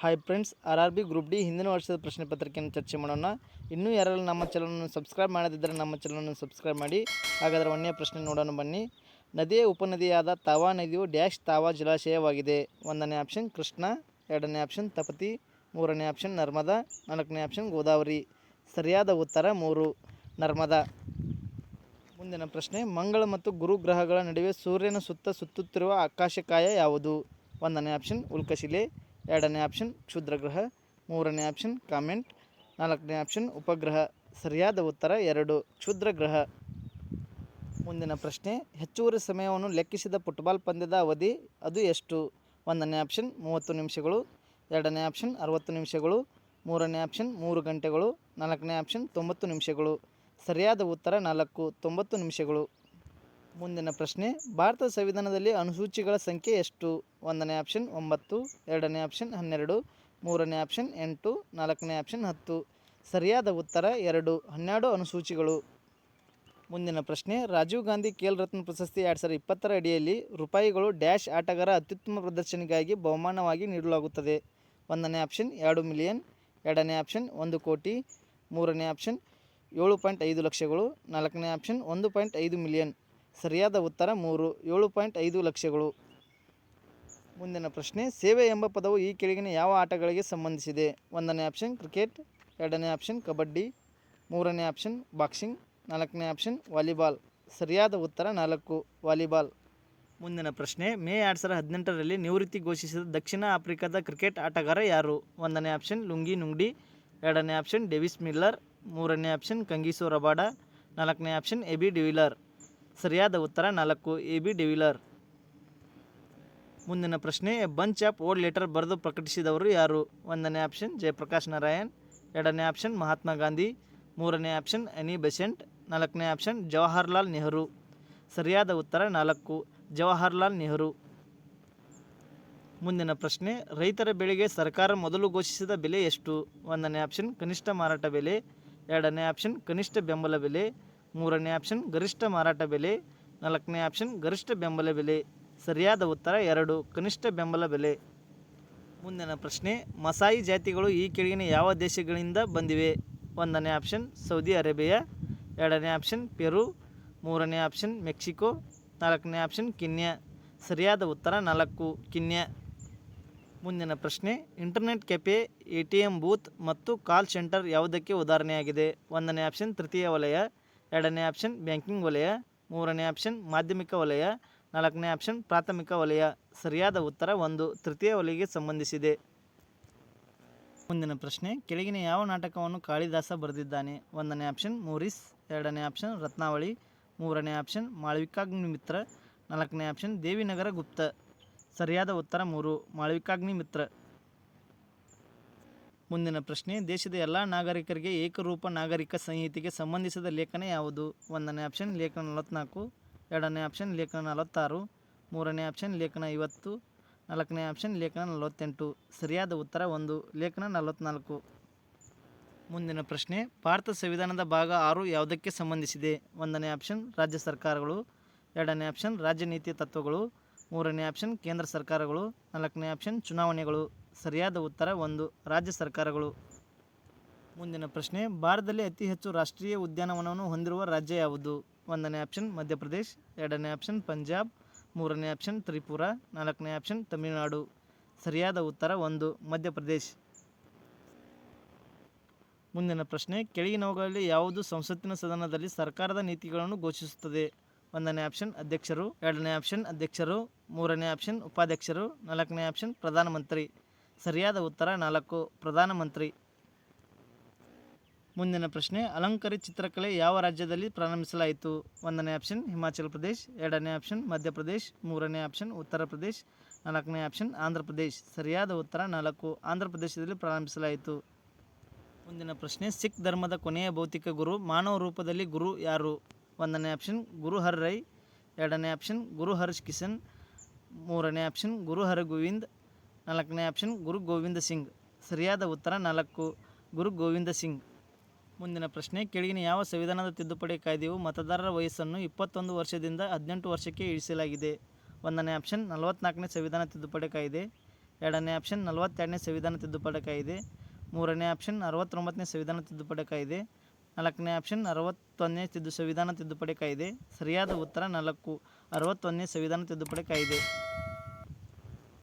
Hi friends R R B group D ಹಿಂದಿನ ವರ್ಷದ ಪ್ರಶ್ನೆ ಪತ್ರಿಕೆಯನ್ನು ಚರ್ಚೆ ಮಾಡೋಣ. ಇನ್ನೂ ಯಾರಲ್ಲಿ ನಮ್ಮ ಚಾನಲನ್ನು ಸಬ್ಸ್ಕ್ರೈಬ್ ಮಾಡದಿದ್ದರೆ ನಮ್ಮ ಚಾನಲನ್ನು ಸಬ್ಸ್ಕ್ರೈಬ್ ಮಾಡಿ. ಹಾಗಾದರೆ ಒಂದನೇ ಪ್ರಶ್ನೆ ನೋಡೋಣ ಬನ್ನಿ. ನದಿಯ ಉಪನದಿಯಾದ ತಾವಾ ನದಿಯು ಡ್ಯಾಶ್ ತಾವಾ ಜಲಾಶಯವಾಗಿದೆ. ಒಂದನೇ ಆಪ್ಷನ್ ಕೃಷ್ಣ. ಎರಡನೇ ಆಪ್ಷನ್ ತಪತಿ. ಮೂರನೇ ಆಪ್ಷನ್ ನರ್ಮದಾ. ನಾಲ್ಕನೇ ಆಪ್ಷನ್ ಗೋದಾವರಿ. ಸರಿಯಾದ ಉತ್ತರ ಮೂರು, ನರ್ಮದಾ. ಮುಂದಿನ ಪ್ರಶ್ನೆ, ಮಂಗಳ ಮತ್ತು ಗುರು ಗ್ರಹಗಳ ನಡುವೆ ಸೂರ್ಯನ ಸುತ್ತ ಸುತ್ತುತ್ತಿರುವ ಆಕಾಶಕಾಯ ಯಾವುದು? ಒಂದನೇ ಆಪ್ಷನ್ ಉಲ್ಕಶಿಲೆ. ಎರಡನೇ ಆಪ್ಷನ್ ಕ್ಷುದ್ರಗ್ರಹ ಮೂರನೇ ಆಪ್ಷನ್ ಕಾಮೆಂಟ್, ನಾಲ್ಕನೇ ಆಪ್ಷನ್ ಉಪಗ್ರಹ. ಸರಿಯಾದ ಉತ್ತರ ಎರಡು ಕ್ಷುದ್ರಗ್ರಹ ಮುಂದಿನ ಪ್ರಶ್ನೆ, ಹೆಚ್ಚುವರಿ ಸಮಯವನ್ನು ಲೆಕ್ಕಿಸಿದ ಫುಟ್ಬಾಲ್ ಪಂದ್ಯದ ಅವಧಿ ಅದು ಎಷ್ಟು? ಒಂದನೇ ಆಪ್ಷನ್ ಮೂವತ್ತು ನಿಮಿಷಗಳು, ಎರಡನೇ ಆಪ್ಷನ್ ಅರವತ್ತು ನಿಮಿಷಗಳು, ಮೂರನೇ ಆಪ್ಷನ್ ಮೂರು ಗಂಟೆಗಳು, ನಾಲ್ಕನೇ ಆಪ್ಷನ್ ತೊಂಬತ್ತು ನಿಮಿಷಗಳು. ಸರಿಯಾದ ಉತ್ತರ ನಾಲ್ಕು ತೊಂಬತ್ತು ನಿಮಿಷಗಳು. ಮುಂದಿನ ಪ್ರಶ್ನೆ ಭಾರತದ ಸಂವಿಧಾನದಲ್ಲಿ ಅನುಸೂಚಿಗಳ ಸಂಖ್ಯೆ ಎಷ್ಟು? ಒಂದನೇ ಆಪ್ಷನ್ ಒಂಬತ್ತು, ಎರಡನೇ ಆಪ್ಷನ್ ಹನ್ನೆರಡು, ಮೂರನೇ ಆಪ್ಷನ್ ಎಂಟು, ನಾಲ್ಕನೇ ಆಪ್ಷನ್ ಹತ್ತು. ಸರಿಯಾದ ಉತ್ತರ ಎರಡು, ಹನ್ನೆರಡು ಅನುಸೂಚಿಗಳು. ಮುಂದಿನ ಪ್ರಶ್ನೆ, ರಾಜೀವ್ ಗಾಂಧಿ ಖೇಲ್ ರತ್ನ ಪ್ರಶಸ್ತಿ ಎರಡು ಸಾವಿರದ ಇಪ್ಪತ್ತರ ಅಡಿಯಲ್ಲಿ ರೂಪಾಯಿಗಳು ಡ್ಯಾಶ್ ಆಟಗಾರ ಅತ್ಯುತ್ತಮ ಪ್ರದರ್ಶನಗಾಗಿ ಬಹುಮಾನವಾಗಿ ನೀಡಲಾಗುತ್ತದೆ. ಒಂದನೇ ಆಪ್ಷನ್ ಎರಡು ಮಿಲಿಯನ್ ಎರಡನೇ ಆಪ್ಷನ್ ಒಂದು ಕೋಟಿ, ಮೂರನೇ ಆಪ್ಷನ್ ಏಳು ಪಾಯಿಂಟ್ ಐದು ಲಕ್ಷಗಳು, ನಾಲ್ಕನೇ ಆಪ್ಷನ್ ಒಂದು ಪಾಯಿಂಟ್ ಐದು ಮಿಲಿಯನ್ ಸರಿಯಾದ ಉತ್ತರ ಮೂರು. ಏಳು ಪಾಯಿಂಟ್ ಐದು ಲಕ್ಷಗಳು. ಮುಂದಿನ ಪ್ರಶ್ನೆ, ಸೇವೆ ಎಂಬ ಪದವು ಈ ಕೆಳಗಿನ ಯಾವ ಆಟಗಳಿಗೆ ಸಂಬಂಧಿಸಿದೆ? ಒಂದನೇ ಆಪ್ಷನ್, ಕ್ರಿಕೆಟ್. ಎರಡನೇ ಆಪ್ಷನ್, ಕಬಡ್ಡಿ. ಮೂರನೇ ಆಪ್ಷನ್, ಬಾಕ್ಸಿಂಗ್. ನಾಲ್ಕನೇ ಆಪ್ಷನ್, ವಾಲಿಬಾಲ್. ಸರಿಯಾದ ಉತ್ತರ ನಾಲ್ಕು, ವಾಲಿಬಾಲ್. ಮುಂದಿನ ಪ್ರಶ್ನೆ, ಮೇ ಎರಡು ಸಾವಿರದ ಹದಿನೆಂಟರಲ್ಲಿ ನಿವೃತ್ತಿ ಘೋಷಿಸಿದ ದಕ್ಷಿಣ ಆಫ್ರಿಕಾದ ಕ್ರಿಕೆಟ್ ಆಟಗಾರ ಯಾರು? ಒಂದನೇ ಆಪ್ಷನ್, ಲುಂಗಿ ನುಂಗ್ಡಿ. ಎರಡನೇ ಆಪ್ಷನ್, ಡೆವಿಸ್ ಮಿಲ್ಲರ್. ಮೂರನೇ ಆಪ್ಷನ್, ಕಂಗೀಸೋ ರಬಾಡ. ನಾಲ್ಕನೇ ಆಪ್ಷನ್, ಎಬಿ ಡಿವಿಲರ್. ಸರಿಯಾದ ಉತ್ತರ ನಾಲ್ಕು ಎ ಬಿ ಡಿವಿಲರ್. ಮುಂದಿನ ಪ್ರಶ್ನೆ, ಬಂಚ್ ಆಫ್ ಓಲ್ಡ್ ಲೆಟರ್ ಬರೆದು ಪ್ರಕಟಿಸಿದವರು ಯಾರು? ಒಂದನೇ ಆಪ್ಷನ್, ಜಯಪ್ರಕಾಶ್ ನಾರಾಯಣ್, ಎರಡನೇ ಆಪ್ಷನ್, ಮಹಾತ್ಮ ಗಾಂಧಿ, ಮೂರನೇ ಆಪ್ಷನ್, ಎನಿ ಬೆಸೆಂಟ್, ನಾಲ್ಕನೇ ಆಪ್ಷನ್, ಜವಾಹರ್ಲಾಲ್ ನೆಹರು. ಸರಿಯಾದ ಉತ್ತರ ನಾಲ್ಕು, ಜವಾಹರ್ಲಾಲ್ ನೆಹರು. ಮುಂದಿನ ಪ್ರಶ್ನೆ, ರೈತರ ಬೆಳೆಗೆ ಸರ್ಕಾರ ಮೊದಲು ಘೋಷಿಸಿದ ಬೆಲೆ ಎಷ್ಟು? ಒಂದನೇ ಆಪ್ಷನ್, ಕನಿಷ್ಠ ಮಾರಾಟ ಬೆಲೆ, ಎರಡನೇ ಆಪ್ಷನ್, ಕನಿಷ್ಠ ಬೆಂಬಲ ಬೆಲೆ ಮೂರನೇ ಆಪ್ಷನ್ ಗರಿಷ್ಠ ಮಾರಾಟ ಬೆಲೆ. ನಾಲ್ಕನೇ ಆಪ್ಷನ್ ಗರಿಷ್ಠ ಬೆಂಬಲ ಬೆಲೆ. ಸರಿಯಾದ ಉತ್ತರ, ಎರಡು, ಕನಿಷ್ಠ ಬೆಂಬಲ ಬೆಲೆ. ಮುಂದಿನ ಪ್ರಶ್ನೆ, ಮಸಾಯಿ ಜಾತಿಗಳು ಈ ಕೆಳಗಿನ ಯಾವ ದೇಶಗಳಿಂದ ಬಂದಿವೆ? ಒಂದನೇ ಆಪ್ಷನ್ ಸೌದಿ ಅರೇಬಿಯಾ. ಎರಡನೇ ಆಪ್ಷನ್ ಪೆರು. ಮೂರನೇ ಆಪ್ಷನ್ ಮೆಕ್ಸಿಕೋ. ನಾಲ್ಕನೇ ಆಪ್ಷನ್ ಕಿನ್ಯಾ. ಸರಿಯಾದ ಉತ್ತರ, ನಾಲ್ಕು, ಕಿನ್ಯಾ. ಮುಂದಿನ ಪ್ರಶ್ನೆ internet cafe A T M booth ಮತ್ತು ಕಾಲ್ ಸೆಂಟರ್ ಯಾವುದಕ್ಕೆ ಉದಾಹರಣೆಯಾಗಿದೆ? ಒಂದನೇ ಆಪ್ಷನ್ ತೃತೀಯ ವಲಯ. ಎರಡನೇ ಆಪ್ಷನ್ ಬ್ಯಾಂಕಿಂಗ್ ವಲಯ. ಮೂರನೇ ಆಪ್ಷನ್ ಮಾಧ್ಯಮಿಕ ವಲಯ. ನಾಲ್ಕನೇ ಆಪ್ಷನ್ ಪ್ರಾಥಮಿಕ ವಲಯ. ಸರಿಯಾದ ಉತ್ತರ ಒಂದು ತೃತೀಯ ವಲಯಕ್ಕೆ ಸಂಬಂಧಿಸಿದೆ. ಮುಂದಿನ ಪ್ರಶ್ನೆ, ಕೆಳಗಿನ ಯಾವ ನಾಟಕವನ್ನು ಕಾಳಿದಾಸ ಬರೆದಿದ್ದಾನೆ? ಒಂದನೇ ಆಪ್ಷನ್ ಮೂರಿಸ್. ಎರಡನೇ ಆಪ್ಷನ್ ರತ್ನಾವಳಿ. ಮೂರನೇ ಆಪ್ಷನ್ ಮಾಳವಿಕಾಗ್ನಿ ಮಿತ್ರ. ನಾಲ್ಕನೇ ಆಪ್ಷನ್ ದೇವಿನಗರ ಗುಪ್ತ. ಸರಿಯಾದ ಉತ್ತರ ಮೂರು, ಮಾಳವಿಕಾಗ್ನಿ ಮಿತ್ರ. ಮುಂದಿನ ಪ್ರಶ್ನೆ, ದೇಶದ ಎಲ್ಲ ನಾಗರಿಕರಿಗೆ ಏಕರೂಪ ನಾಗರಿಕ ಸಂಹಿತೆಗೆ ಸಂಬಂಧಿಸಿದ ಲೇಖನ ಯಾವುದು? ಒಂದನೇ ಆಪ್ಷನ್ ಲೇಖನ ನಲವತ್ತ್ನಾಲ್ಕು ಎರಡನೇ ಆಪ್ಷನ್ ಲೇಖನ ನಲವತ್ತಾರು, ಮೂರನೇ ಆಪ್ಷನ್ ಲೇಖನ ಐವತ್ತು, ನಾಲ್ಕನೇ ಆಪ್ಷನ್ ಲೇಖನ ನಲವತ್ತೆಂಟು. ಸರಿಯಾದ ಉತ್ತರ ಒಂದು, ಲೇಖನ ನಲವತ್ತ್ನಾಲ್ಕು ಮುಂದಿನ ಪ್ರಶ್ನೆ, ಭಾರತ ಸಂವಿಧಾನದ ಭಾಗ ಆರು ಯಾವುದಕ್ಕೆ ಸಂಬಂಧಿಸಿದೆ? ಒಂದನೇ ಆಪ್ಷನ್ ರಾಜ್ಯ ಸರ್ಕಾರಗಳು, ಎರಡನೇ ಆಪ್ಷನ್ ರಾಜ್ಯ ನೀತಿ ತತ್ವಗಳು, ಮೂರನೇ ಆಪ್ಷನ್ ಕೇಂದ್ರ ಸರ್ಕಾರಗಳು, ನಾಲ್ಕನೇ ಆಪ್ಷನ್ ಚುನಾವಣೆಗಳು. ಸರಿಯಾದ ಉತ್ತರ ಒಂದು ರಾಜ್ಯ ಸರ್ಕಾರಗಳು. ಮುಂದಿನ ಪ್ರಶ್ನೆ, ಭಾರತದಲ್ಲಿ ಅತಿ ಹೆಚ್ಚು ರಾಷ್ಟ್ರೀಯ ಉದ್ಯಾನವನವನ್ನು ಹೊಂದಿರುವ ರಾಜ್ಯ ಯಾವುದು? ಒಂದನೇ ಆಪ್ಷನ್, ಮಧ್ಯಪ್ರದೇಶ್, ಎರಡನೇ ಆಪ್ಷನ್, ಪಂಜಾಬ್, ಮೂರನೇ ಆಪ್ಷನ್, ತ್ರಿಪುರ, ನಾಲ್ಕನೇ ಆಪ್ಷನ್, ತಮಿಳುನಾಡು. ಸರಿಯಾದ ಉತ್ತರ ಒಂದು, ಮಧ್ಯಪ್ರದೇಶ್. ಮುಂದಿನ ಪ್ರಶ್ನೆ, ಕೆಳಗಿನವುಗಳಲ್ಲಿ ಯಾವುದು ಸಂಸತ್ತಿನ ಸದನದಲ್ಲಿ ಸರ್ಕಾರದ ನೀತಿಗಳನ್ನು ಘೋಷಿಸುತ್ತದೆ? ಒಂದನೇ ಆಪ್ಷನ್, ಅಧ್ಯಕ್ಷರು. ಎರಡನೇ ಆಪ್ಷನ್, ಅಧ್ಯಕ್ಷರು. ಮೂರನೇ ಆಪ್ಷನ್, ಉಪಾಧ್ಯಕ್ಷರು. ನಾಲ್ಕನೇ ಆಪ್ಷನ್, ಪ್ರಧಾನಮಂತ್ರಿ. ಸರಿಯಾದ ಉತ್ತರ ನಾಲ್ಕು. ಪ್ರಧಾನಮಂತ್ರಿ ಮುಂದಿನ ಪ್ರಶ್ನೆ ಅಲಂಕರಿ ಚಿತ್ರಕಲೆ ಯಾವ ರಾಜ್ಯದಲ್ಲಿ ಪ್ರಾರಂಭಿಸಲಾಯಿತು? ಒಂದನೇ ಆಪ್ಷನ್, ಹಿಮಾಚಲ ಪ್ರದೇಶ್, ಎರಡನೇ ಆಪ್ಷನ್ ಮಧ್ಯಪ್ರದೇಶ್ ಮೂರನೇ ಆಪ್ಷನ್, ಉತ್ತರ ಪ್ರದೇಶ್, ನಾಲ್ಕನೇ ಆಪ್ಷನ್, ಆಂಧ್ರ ಪ್ರದೇಶ್. ಸರಿಯಾದ ಉತ್ತರ ನಾಲ್ಕು. ಆಂಧ್ರ ಪ್ರದೇಶದಲ್ಲಿ ಪ್ರಾರಂಭಿಸಲಾಯಿತು. ಮುಂದಿನ ಪ್ರಶ್ನೆ, ಸಿಖ್ ಧರ್ಮದ ಕೊನೆಯ ಭೌತಿಕ ಗುರು, ಮಾನವ ರೂಪದಲ್ಲಿ ಗುರು ಯಾರು? ಒಂದನೇ ಆಪ್ಷನ್ ಗುರು ಹರ್ ರೈ. ಎರಡನೇ ಆಪ್ಷನ್ ಗುರು ಹರ್ಷ್ ಕಿಶನ್. ಮೂರನೇ ಆಪ್ಷನ್ ಗುರು ಹರ ಗೋವಿಂದ್ ನಾಲ್ಕನೇ ಆಪ್ಷನ್ ಗುರು ಗೋವಿಂದ ಸಿಂಗ್. ಸರಿಯಾದ ಉತ್ತರ ನಾಲ್ಕು. ಗುರು ಗೋವಿಂದ ಸಿಂಗ್. ಮುಂದಿನ ಪ್ರಶ್ನೆ, ಕೆಳಗಿನ ಯಾವ ಸಂವಿಧಾನದ ತಿದ್ದುಪಡಿ ಕಾಯ್ದೆಯು ಮತದಾರರ ವಯಸ್ಸನ್ನು ಇಪ್ಪತ್ತೊಂದು ವರ್ಷದಿಂದ ಹದಿನೆಂಟು ವರ್ಷಕ್ಕೆ ಇಳಿಸಲಾಗಿದೆ? ಒಂದನೇ ಆಪ್ಷನ್ ನಲವತ್ನಾಲ್ಕನೇ ಸಂವಿಧಾನ ತಿದ್ದುಪಡಿ ಕಾಯ್ದೆ. ಎರಡನೇ ಆಪ್ಷನ್ ನಲವತ್ತೆರಡನೇ ಸಂವಿಧಾನ ತಿದ್ದುಪಡಿ ಕಾಯ್ದೆ. ಮೂರನೇ ಆಪ್ಷನ್ ಅರವತ್ತೊಂಬತ್ತನೇ ಸಂವಿಧಾನ ತಿದ್ದುಪಡಿ ಕಾಯ್ದೆ. ನಾಲ್ಕನೇ ಆಪ್ಷನ್ ಅರವತ್ತೊಂದನೇ ತಿದ್ದು ಸಂವಿಧಾನ ತಿದ್ದುಪಡಿ ಕಾಯ್ದೆ. ಸರಿಯಾದ ಉತ್ತರ ನಾಲ್ಕು. ಅರವತ್ತೊಂದನೇ ಸಂವಿಧಾನ ತಿದ್ದುಪಡಿ ಕಾಯ್ದೆ.